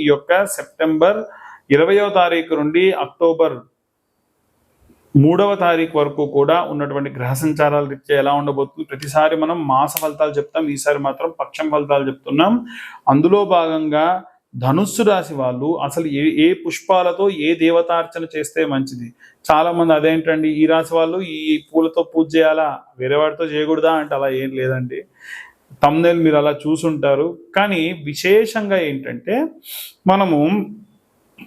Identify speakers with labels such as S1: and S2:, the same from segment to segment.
S1: ఈ యొక్క సెప్టెంబర్ ఇరవయో తారీఖు నుండి అక్టోబర్ మూడవ తారీఖు వరకు కూడా ఉన్నటువంటి గ్రహ సంచారాల రీత్యా ఎలా ఉండబోతుంది? ప్రతిసారి మనం మాస ఫలితాలు చెప్తాం ఈసారి మాత్రం పక్షం ఫలితాలు చెప్తున్నాం. అందులో భాగంగా ధనుస్సు రాశి వాళ్ళు అసలు ఏ ఏ పుష్పాలతో ఏ దేవతార్చన చేస్తే మంచిది? చాలా మంది అదేంటండి ఈ రాశి వాళ్ళు ఈ పూలతో పూజ చేయాలా? వేరే వాటితో చేయకూడదా అంటే అలా ఏం లేదండి. తమ్నేల్ మీరు అలా చూసుంటారు. కానీ విశేషంగా ఏంటంటే మనము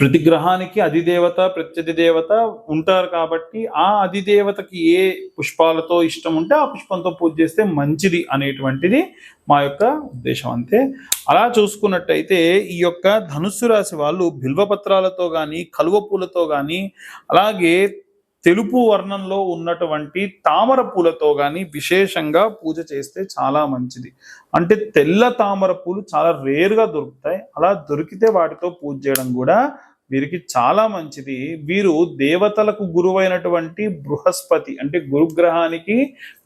S1: ప్రతి గ్రహానికి అధిదేవత ప్రత్యధి దేవత ఉంటారు కాబట్టి ఆ అధిదేవతకి ఏ పుష్పాలతో ఇష్టం ఉంటే ఆ పుష్పంతో పూజ చేస్తే మంచిది అనేటువంటిది మా యొక్క ఉద్దేశం అంతే. అలా చూసుకున్నట్టయితే ఈ యొక్క ధనుస్సు రాశి వాళ్ళు బిల్వపత్రాలతో కానీ కలువ పూలతో కానీ అలాగే తెలుపు వర్ణంలో ఉన్నటువంటి తామర పూలతో కానీ విశేషంగా పూజ చేస్తే చాలా మంచిది. అంటే తెల్ల తామర పూలు చాలా రేరుగా దొరుకుతాయి. అలా దొరికితే వాటితో పూజ చేయడం కూడా వీరికి చాలా మంచిది. వీరు దేవతలకు గురువైనటువంటి బృహస్పతి అంటే గురుగ్రహానికి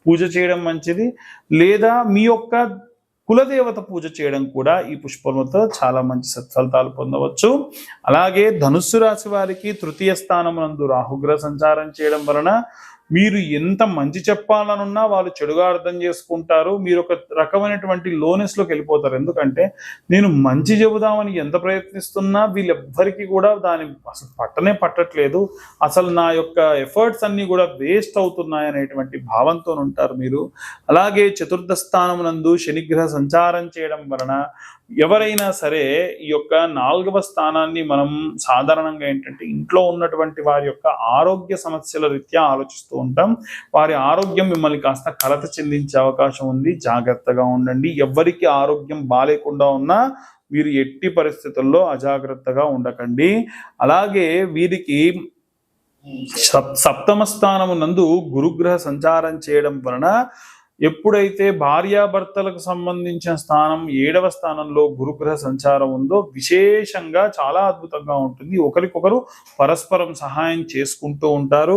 S1: పూజ చేయడం మంచిది. లేదా మీ యొక్క కులదేవత పూజ చేయడం కూడా ఈ పుష్పములతో చాలా మంచి సత్ఫలితాలు పొందవచ్చు. అలాగే ధనుస్సు రాశి వారికి తృతీయ స్థానమునందు రాహుగ్రహ సంచారం చేయడం వలన మీరు ఎంత మంచి చెప్పాలనున్నా వాళ్ళు చెడుగా అర్థం చేసుకుంటారు. మీరు ఒక రకమైనటువంటి లోనెస్లోకి వెళ్ళిపోతారు. ఎందుకంటే నేను మంచి చెబుదామని ఎంత ప్రయత్నిస్తున్నా వీళ్ళెవ్వరికీ కూడా దాని అసలు పట్టనే పట్టట్లేదు. అసలు నా యొక్క ఎఫర్ట్స్ అన్ని కూడా వేస్ట్ అవుతున్నాయి అనేటువంటి భావంతో ఉంటారు మీరు. అలాగే చతుర్థ స్థానమునందు శనిగ్రహ సంచారం చేయడం వలన ఎవరైనా సరే ఈ యొక్క నాలుగవ స్థానాన్ని మనం సాధారణంగా ఏంటంటే ఇంట్లో ఉన్నటువంటి వారి యొక్క ఆరోగ్య సమస్యల రీత్యా ఆలోచిస్తూ ఉంటాం వారి ఆరోగ్యం మిమ్మల్ని కాస్త కలత చెందించే అవకాశం ఉంది. జాగ్రత్తగా ఉండండి. ఎవరికి ఆరోగ్యం బాగాలేకుండా ఉన్నా వీరు ఎట్టి పరిస్థితుల్లో అజాగ్రత్తగా ఉండకండి. అలాగే వీరికి సప్- సప్తమ స్థానము నందు గురుగ్రహ సంచారం చేయడం వలన ఎప్పుడైతే భార్యాభర్తలకు సంబంధించిన స్థానం ఏడవ స్థానంలో గురుగ్రహ సంచారం ఉందో విశేషంగా చాలా అద్భుతంగా ఉంటుంది. ఒకరికొకరు పరస్పరం సహాయం చేసుకుంటూ ఉంటారు.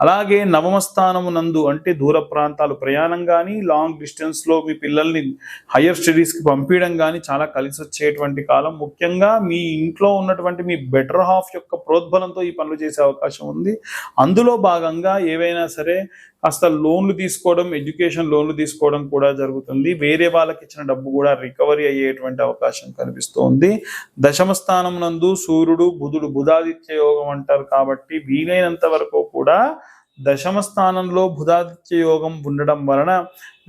S1: అలాగే నవమ స్థానము నందు అంటే దూర ప్రాంతాలు ప్రయాణం కానీ లాంగ్ డిస్టెన్స్లో మీ పిల్లల్ని హయ్యర్ స్టడీస్కి పంపించడం కానీ చాలా కలిసి వచ్చేటువంటి కాలం. ముఖ్యంగా మీ ఇంట్లో ఉన్నటువంటి మీ బెటర్ హాఫ్ యొక్క ప్రోద్బలంతో ఈ పనులు చేసే అవకాశం ఉంది. అందులో భాగంగా ఏవైనా సరే అసలు లోన్లు తీసుకోవడం ఎడ్యుకేషన్ లోన్లు తీసుకోవడం కూడా జరుగుతుంది. వేరే వాళ్ళకి ఇచ్చిన డబ్బు కూడా రికవరీ అయ్యేటువంటి అవకాశం కనిపిస్తోంది. దశమ స్థానం నందు సూర్యుడు బుధుడు బుధాదిత్య యోగం అంటారు కాబట్టి వీలైనంత వరకు కూడా దశమ స్థానంలో బుధాదిత్య యోగం ఉండడం వలన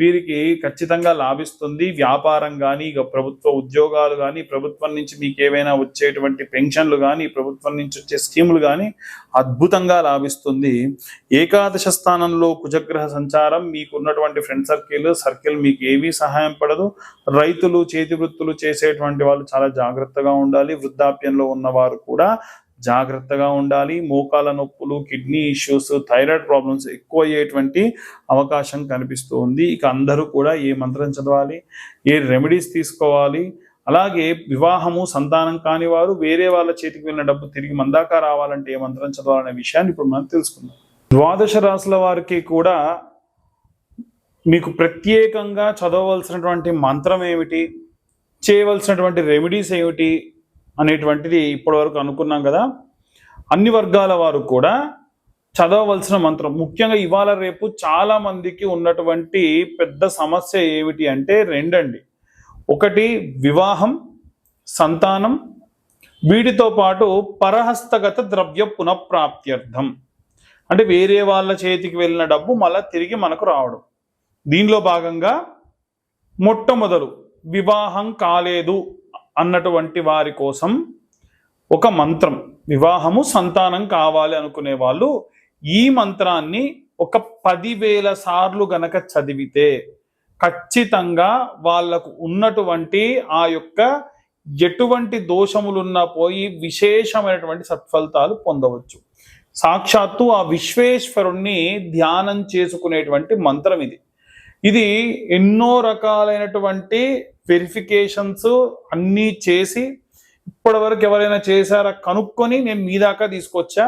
S1: వీరికి ఖచ్చితంగా లాభిస్తుంది. వ్యాపారం కానీ ఇక ప్రభుత్వ ఉద్యోగాలు కానీ ప్రభుత్వం నుంచి మీకు ఏవైనా వచ్చేటువంటి పెన్షన్లు కానీ ప్రభుత్వం నుంచి వచ్చే స్కీములు కానీ అద్భుతంగా లాభిస్తుంది. ఏకాదశ స్థానంలో కుజగ్రహ సంచారం మీకు ఉన్నటువంటి ఫ్రెండ్ సర్కిల్ సర్కిల్ మీకు ఏమీ సహాయం పడదు. రైతులు చేతి వృత్తులు చేసేటువంటి వాళ్ళు చాలా జాగ్రత్తగా ఉండాలి. వృద్ధాప్యంలో ఉన్నవారు కూడా జాగ్రత్తగా ఉండాలి. మోకాల నొప్పులు కిడ్నీ ఇష్యూస్ థైరాయిడ్ ప్రాబ్లమ్స్ ఎక్కువ అయ్యేటువంటి అవకాశం కనిపిస్తూ ఉంది. ఇక అందరూ కూడా ఏ మంత్రం చదవాలి? ఏ రెమెడీస్ తీసుకోవాలి? అలాగే వివాహము సంతానం కాని వారు వేరే వాళ్ళ చేతికి వెళ్ళిన డబ్బు తిరిగి మందాక రావాలంటే ఏ మంత్రం చదవాలనే విషయాన్ని ఇప్పుడు మనం తెలుసుకుందాం. ద్వాదశ రాసుల వారికి కూడా మీకు ప్రత్యేకంగా చదవవలసినటువంటి మంత్రం ఏమిటి? చేయవలసినటువంటి రెమెడీస్ ఏమిటి? అనేటువంటిది ఇప్పటివరకు అనుకున్నాం కదా. అన్ని వర్గాల వారు కూడా చదవవలసిన మంత్రం. ముఖ్యంగా ఇవాళ రేపు చాలా మందికి ఉన్నటువంటి పెద్ద సమస్య ఏమిటి అంటే రెండండి. ఒకటి వివాహం సంతానం వీటితో పాటు పరహస్తగత ద్రవ్య పునఃప్రాప్త్యర్థం. అంటే వేరే వాళ్ళ చేతికి వెళ్ళిన డబ్బు మళ్ళీ తిరిగి మనకు రావడం. దీనిలో భాగంగా మొట్టమొదలు వివాహం కాలేదు. అన్నటువంటి వారి కోసం ఒక మంత్రం వివాహము సంతానం కావాలి అనుకునే వాళ్ళు ఈ మంత్రాన్ని ఒక పదివేల సార్లు గనక చదివితే ఖచ్చితంగా వాళ్ళకు ఉన్నటువంటి ఆ యొక్క ఎటువంటి దోషములున్నా పోయి విశేషమైనటువంటి సత్ఫలితాలు పొందవచ్చు. సాక్షాత్తు ఆ విశ్వేశ్వరుణ్ణి ధ్యానం చేసుకునేటువంటి మంత్రం ఇది. ఇది ఎన్నో రకాలైనటువంటి వెరిఫికేషన్స్ అన్నీ చేసి ఇప్పటి వరకు ఎవరైనా చేశారా కనుక్కొని నేను మీ దాకా తీసుకొచ్చా?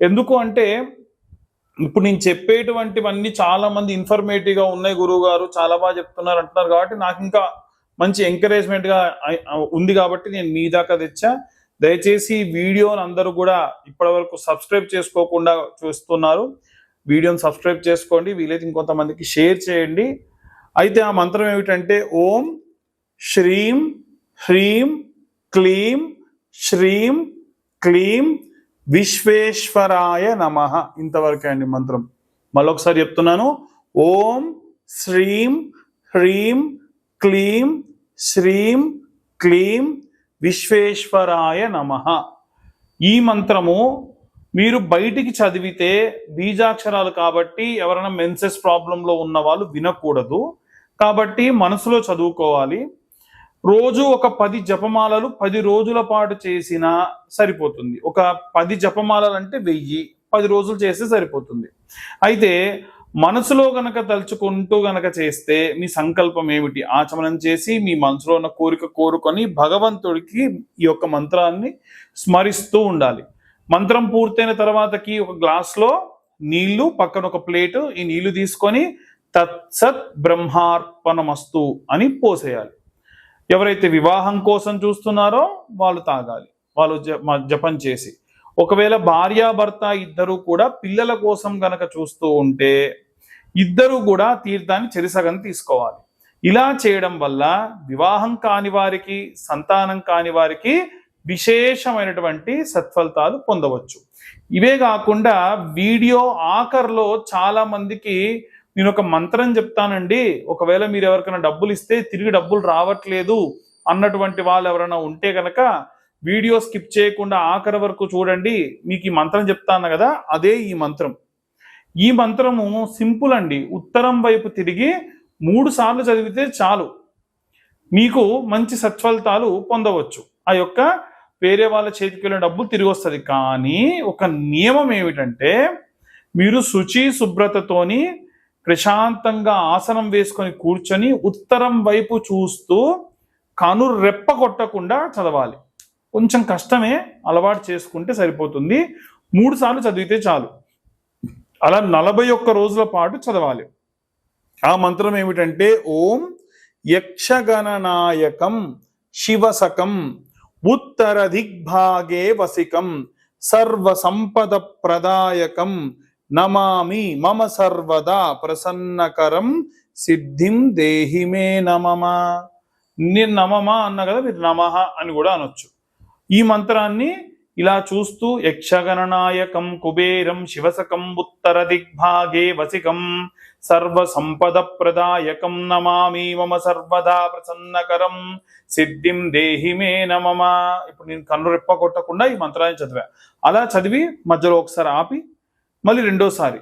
S1: ఎందుకు అంటే ఇప్పుడు నేను చెప్పేటువంటివన్నీ చాలా మంది ఉన్నాయి గురువు గారు చాలా బాగా చెప్తున్నారు అంటున్నారు కాబట్టి నాకు ఇంకా మంచి ఎంకరేజ్మెంట్గా ఉంది కాబట్టి నేను మీ దాకా తెచ్చా. దయచేసి వీడియోని అందరూ కూడా ఇప్పటి వరకు సబ్స్క్రైబ్ చేసుకోకుండా చూస్తున్నారు. వీడియోని సబ్స్క్రైబ్ చేసుకోండి. వీలైతే ఇంకొంతమందికి షేర్ చేయండి. అయితే ఆ మంత్రం ఏమిటంటే ఓం శ్రీం హ్రీం క్లీం శ్రీం క్లీం విశ్వేశ్వరాయ నమ. ఇంతవరకే అండి మంత్రం. మళ్ళొకసారి చెప్తున్నాను. ఓం శ్రీం హ్రీం క్లీం శ్రీం క్లీం విశ్వేశ్వరాయ నమ. ఈ మంత్రము మీరు బయటికి చదివితే బీజాక్షరాలు కాబట్టి ఎవరైనా మెన్సెస్ ప్రాబ్లంలో ఉన్న వాళ్ళు వినకూడదు. కాబట్టి మనసులో చదువుకోవాలి. రోజు ఒక పది జపమాలలు పది రోజుల పాటు చేసినా సరిపోతుంది. ఒక పది జపమాలలు అంటే వెయ్యి పది రోజులు చేస్తే సరిపోతుంది. అయితే మనసులో గనక తలుచుకుంటూ గనక చేస్తే మీ సంకల్పం ఏమిటి? ఆచమనం చేసి మీ మనసులో ఉన్న కోరిక కోరుకొని భగవంతుడికి ఈ యొక్క మంత్రాన్ని స్మరిస్తూ ఉండాలి. మంత్రం పూర్తయిన తర్వాతకి ఒక గ్లాస్లో నీళ్ళు పక్కన ఒక ప్లేటు ఈ నీళ్ళు తీసుకొని తత్సత్ బ్రహ్మార్పణమస్తు అని పోసేయాలి. ఎవరైతే వివాహం కోసం చూస్తున్నారో వాళ్ళు తాగాలి. వాళ్ళు జ- మ- జపం చేసి. ఒకవేళ భార్యాభర్త ఇద్దరు కూడా పిల్లల కోసం గనక చూస్తూ ఉంటే ఇద్దరు కూడా తీర్థాన్ని చెరిసగం తీసుకోవాలి. ఇలా చేయడం వల్ల వివాహం కాని వారికి సంతానం కాని వారికి విశేషమైనటువంటి సత్ఫలితాలు పొందవచ్చు. ఇవే కాకుండా వీడియో ఆఖర్లో చాలా మందికి నేను ఒక మంత్రం చెప్తానండి. ఒకవేళ మీరు ఎవరికైనా డబ్బులు ఇస్తే తిరిగి డబ్బులు రావట్లేదు అన్నటువంటి వాళ్ళు ఎవరైనా ఉంటే కనుక వీడియో స్కిప్ చేయకుండా ఆఖరి వరకు చూడండి. మీకు ఈ మంత్రం చెప్తాను కదా అదే ఈ మంత్రం. ఈ మంత్రము సింపుల్ అండి. ఉత్తరం వైపు తిరిగి మూడు సార్లు చదివితే చాలు. మీకు మంచి సత్ఫలితాలు పొందవచ్చు. ఆ యొక్క వేరే వాళ్ళ చేతికి వెళ్ళిన డబ్బులు తిరిగి వస్తుంది. కానీ ఒక నియమం ఏమిటంటే మీరు శుచి శుభ్రతతోని ప్రశాంతంగా ఆసనం వేసుకొని కూర్చొని ఉత్తరం వైపు చూస్తూ కను రెప్ప కొట్టకుండా చదవాలి. కొంచెం కష్టమే అలవాటు చేసుకుంటే సరిపోతుంది. మూడు సార్లు చదివితే చాలు. అలా నలభై ఒక్క రోజుల పాటు చదవాలి. ఆ మంత్రం ఏమిటంటే ఓం యక్షగణనాయకం శివసకం ఉత్తర దిగ్భాగే వసికం సర్వ సంపద ప్రదాయకం నమామి మమ సర్వదా ప్రసన్నకరం సిద్ధిం దేహి మే నమమా నేను నమమా అన్న కదా మీరు నమః అని కూడా అనొచ్చు. ఈ మంత్రాన్ని ఇలా చూస్తూ యక్షగణనాయకం కుబేరం శివసకం ఉత్తర దిగ్భాగే వసికం సర్వ సంపద ప్రదాయకం నమామి మమ సర్వదా ప్రసన్నకరం సిద్ధిం దేహి మే నమమా ఇప్పుడు నేను కన్ను రెప్ప కొట్టకుండా ఈ మంత్రాన్ని చదివా. అలా చదివి మధ్యలో ఒకసారి ఆపి మళ్ళీ రెండోసారి.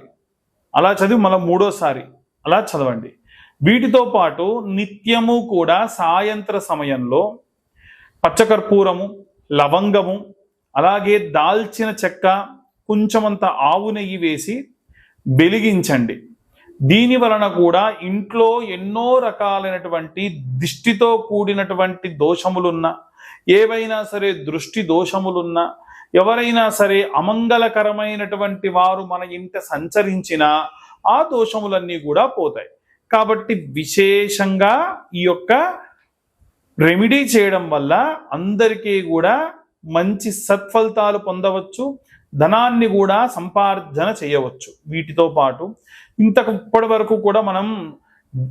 S1: అలా చదివి మళ్ళీ మూడోసారి. అలా చదవండి. వీటితో పాటు నిత్యము కూడా సాయంత్ర సమయంలో పచ్చకర్పూరము లవంగము అలాగే దాల్చిన చెక్క కొంచెమంత ఆవు నెయ్యి వేసి వెలిగించండి. దీని వలన కూడా ఇంట్లో ఎన్నో రకాలైనటువంటి దిష్టితో కూడినటువంటి దోషములున్న ఏవైనా సరే దృష్టి దోషములున్నా ఎవరైనా సరే అమంగళకరమైనటువంటి వారు మన ఇంట సంచరించినా ఆ దోషములన్నీ కూడా పోతాయి. కాబట్టి విశేషంగా ఈ యొక్క రెమెడీ చేయడం వల్ల అందరికీ కూడా మంచి సత్ఫలితాలు పొందవచ్చు ధనాన్ని కూడా సంపార్జన చేయవచ్చు. వీటితో పాటు ఇంతకు ఇప్పటి వరకు కూడా మనం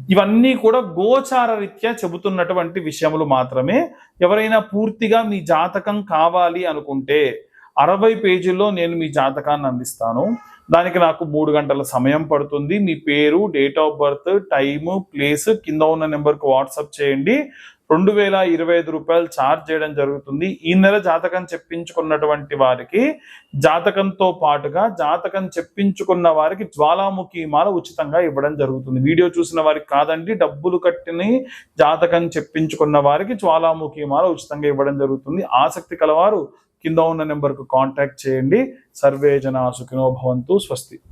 S1: ఇవన్నీ కూడా గోచార రీత్యా చెబుతున్నటువంటి విషయములు మాత్రమే ఎవరైనా పూర్తిగా మీ జాతకం కావాలి అనుకుంటే అరవై పేజీల్లో నేను మీ జాతకాన్ని అందిస్తాను. దానికి నాకు మూడు గంటల సమయం పడుతుంది. మీ పేరు date of birth time place కింద ఉన్న నెంబర్కి వాట్సాప్ చేయండి. రెండు వేల ఇరవై ఐదు రూపాయలు ఛార్జ్ చేయడం జరుగుతుంది. ఈ నెల జాతకం చెప్పించుకున్నటువంటి వారికి జాతకంతో పాటుగా జాతకం చెప్పించుకున్న వారికి జ్వాలాముఖి మాల ఉచితంగా ఇవ్వడం జరుగుతుంది. వీడియో చూసిన వారికి కాదండి డబ్బులు కట్టిని జాతకం చెప్పించుకున్న వారికి జ్వాలాముఖి మాల ఉచితంగా ఇవ్వడం జరుగుతుంది. ఆసక్తి కలవారు కింద ఉన్న నెంబర్కు కాంటాక్ట్ చేయండి. సర్వే జనా సుఖినో భవంతు స్వస్తి.